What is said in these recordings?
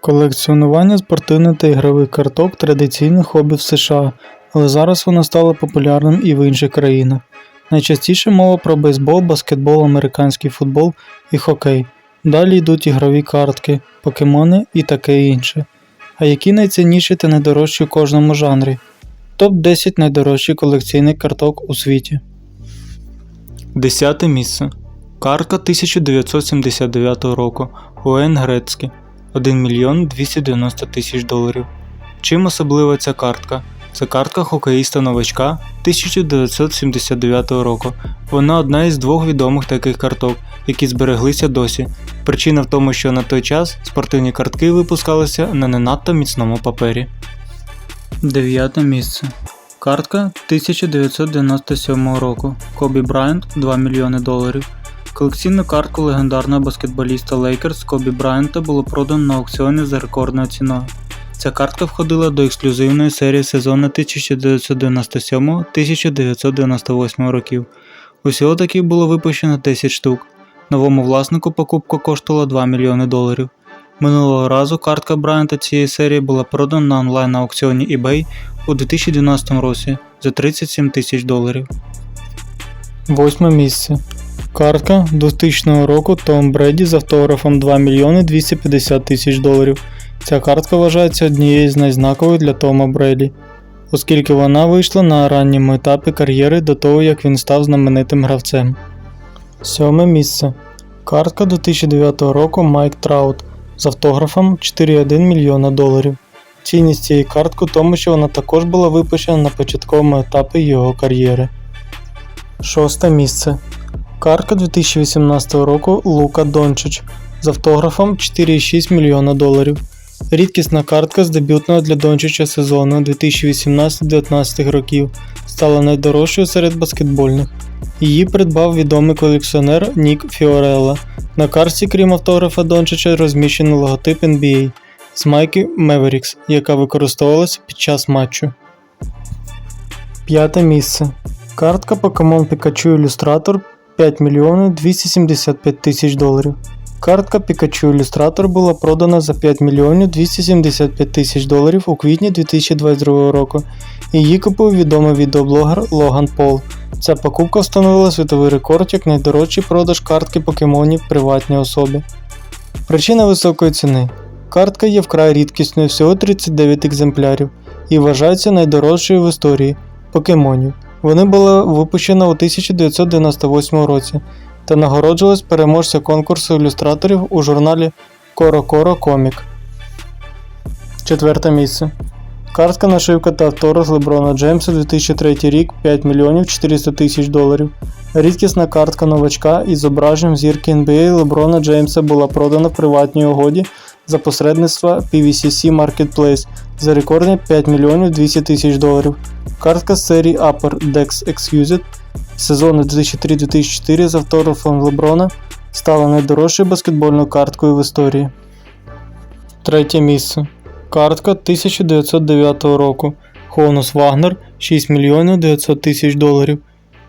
Колекціонування спортивних та ігрових карток традиційне хобі в США, але зараз воно стало популярним і в інших країнах. Найчастіше мова про бейсбол, баскетбол, американський футбол і хокей. Далі йдуть ігрові картки, покемони і таке інше. А які найцінніші та найдорожчі в кожному жанрі? Топ 10 найдорожчих колекційних карток у світі. Десяте місце. Картка 1979 року. Уен Грецькі. 1 мільйон 290 тисяч доларів. Чим особлива ця картка? Це картка хокеїста новачка 1979 року. Вона одна із двох відомих таких карток, які збереглися досі. Причина в тому, що на той час спортивні картки випускалися на не надто міцному папері. Дев'яте місце. Картка 1997 року. Кобі Брайант 2 мільйони доларів. Колекційну картку легендарного баскетболіста Лейкерс Кобі Брайанта було продано на аукціоні за рекордною ціною. Ця картка входила до ексклюзивної серії сезону 1997-1998 років. Усього таких було випущено 10 штук. Новому власнику покупка коштувала 2 мільйони доларів. Минулого разу картка Брайанта цієї серії була продана на онлайн аукціоні eBay у 2012 році за 37 тисяч доларів. Восьме місце. Картка 2000 року Том Бреді з автографом 2 мільйони 250 тисяч доларів. Ця картка вважається однією з найзнакових для Тома Бреді, оскільки вона вийшла на ранньому етапі кар'єри до того, як він став знаменитим гравцем. Сьоме місце. Картка 2009 року Майк Траут з автографом 4,1 мільйона доларів. Цінність цієї картки тому, що вона також була випущена на початковому етапі його кар'єри. Шосте місце. Картка 2018 року Лука Дончич з автографом 4,6 мільйона доларів. Рідкісна картка з дебютного для Дончича сезону 2018-19 років стала найдорожчою серед баскетбольних. Її придбав відомий колекціонер Нік Фіорелла. На картці, крім автографа Дончича, розміщений логотип NBA з майки Mavericks, яка використовувалася під час матчу. П'яте місце. Картка Pokemon Pikachu Illustrator 5 мільйонів 275 тисяч доларів. Картка Pikachu Illustrator була продана за 5 мільйонів 275 тисяч доларів у квітні 2022 року. Її купив відомий відеоблогер Логан Пол. Ця покупка встановила світовий рекорд як найдорожчий продаж картки покемонів приватній особі. Причина високої ціни. Картка є вкрай рідкісною всього 39 екземплярів і вважається найдорожчою в історії покемонів. Вони були випущені у 1998 році та нагороджувалась переможця конкурсу ілюстраторів у журналі Коро Коро Комік. Четверте місце. Картка нашивка та авторус Леброна Джеймса 2003 рік 5 мільйонів 400 тисяч доларів. Рідкісна картка новачка із зображенням зірки NBA Леброна Джеймса була продана в приватній угоді за посередництва PVCC Marketplace за рекордні 5 мільйонів 200 тисяч доларів. Картка з серії Upper Dex Excused сезону 2003-2004 з автографом Леброна стала найдорожчою баскетбольною карткою в історії. Третє місце. Картка 1909 року. Хонус Вагнер 6 мільйонів 900 тисяч доларів.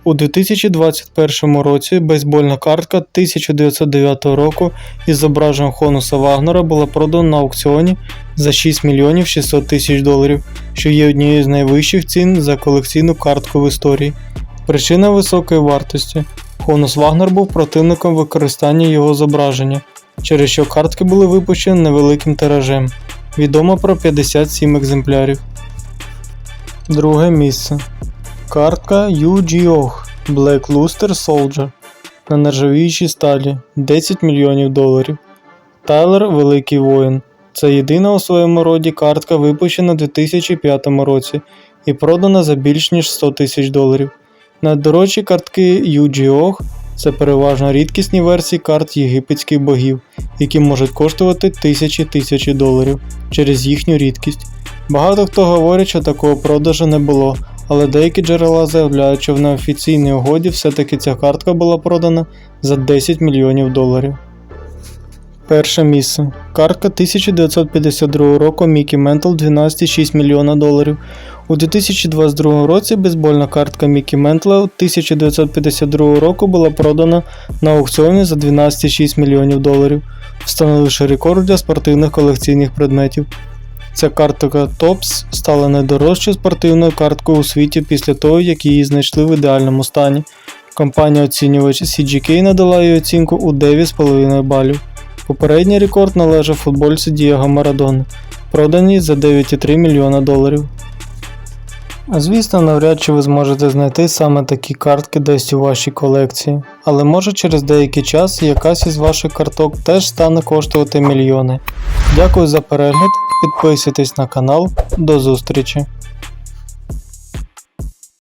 У 2021 році бейсбольна картка 1909 року із зображенням Хонуса Вагнера була продана на аукціоні за 6 мільйонів 600 тисяч доларів, що є однією з найвищих цін за колекційну картку в історії. Причина високої вартості. Хонус Вагнер був противником використання його зображення, через що картки були випущені невеликим тиражем. Відомо про 57 екземплярів. Друге місце. Картка Yu-Gi-Oh! Black Luster Soldier на нержавіючій сталі 10 мільйонів доларів. Тайлер Великий Воїн. Це єдина у своєму роді картка, випущена у 2005 році і продана за більш ніж 100 тисяч доларів. Найдорожчі картки Yu-Gi-Oh! це переважно рідкісні версії карт єгипетських богів, які можуть коштувати тисячі тисячі доларів через їхню рідкість. Багато хто говорить, що такого продажу не було, але деякі джерела заявляють, що в неофіційній угоді все-таки ця картка була продана за 10 мільйонів доларів. Перше місце. Картка 1952 року Mickey Mantle 12,6 мільйона доларів. У 2022 році бейсбольна картка Мікі Ментла 1952 року була продана на аукціоні за 12,6 мільйонів доларів. встановивши рекорд для спортивних колекційних предметів. Ця картка TOPS стала найдорожчою спортивною карткою у світі після того, як її знайшли в ідеальному стані. Компанія оцінювач CGK надала їй оцінку у 9,5 балів. Попередній рекорд належав футбольцю Дієго Марадони, проданій за 9,3 мільйона доларів. Звісно, навряд чи ви зможете знайти саме такі картки десь у вашій колекції, але може через деякий час якась із ваших карток теж стане коштувати мільйони. Дякую за перегляд, підписуйтесь на канал, до зустрічі!